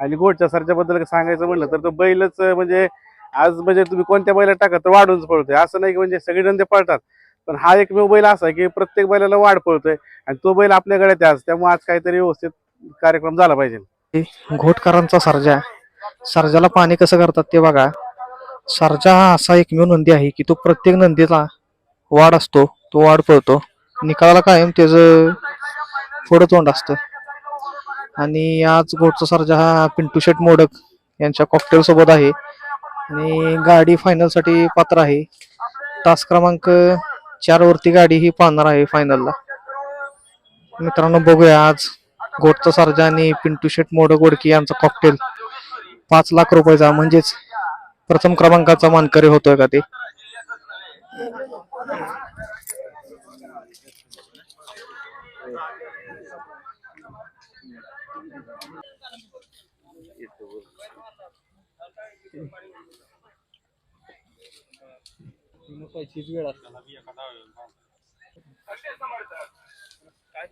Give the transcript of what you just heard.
आणि घोटच्या सरच्याबद्दल सांगायचं म्हणलं तर तो बैलच म्हणजे आज म्हणजे तुम्ही कोणत्या बैला टाका तर वाढूनच पळतोय. असं नाही की म्हणजे सगळे ते पळतात. पण हा एकमेव बैल असा की प्रत्येक बैलाला वाढ पळतोय आणि तो बैल आपल्या गळ्यात आज. त्यामुळे आज काहीतरी व्यवस्थित कार्यक्रम झाला पाहिजे. घोटकरांचा सर्जा. सर्जाला पाणी कसं करतात ते बघा. सर्जा हा असा एकमेव नंदी आहे की तो प्रत्येक नंदीला वाढ असतो तो वाढ पळतो. निकालाला कायम त्याचं पुढं तोंड असतं. आणि आज गोडचा सर्जा हा पिंटू शेट मोडक यांच्या कॉकटेल सोबत आहे. आणि गाडी फायनलसाठी पात्र आहे. तास क्रमांक चार वरती गाडी ही पाहणार आहे फायनलला मित्रांनो बघूया आज घोटचा सर्जा आणि पिंटू शेट मोडक ओडकी यांचा कॉकटेल पाच लाख रुपयाचा म्हणजेच प्रथम क्रमांकाचा मानकरी होतोय का ते? विनोपायचीच वेळ असताना काय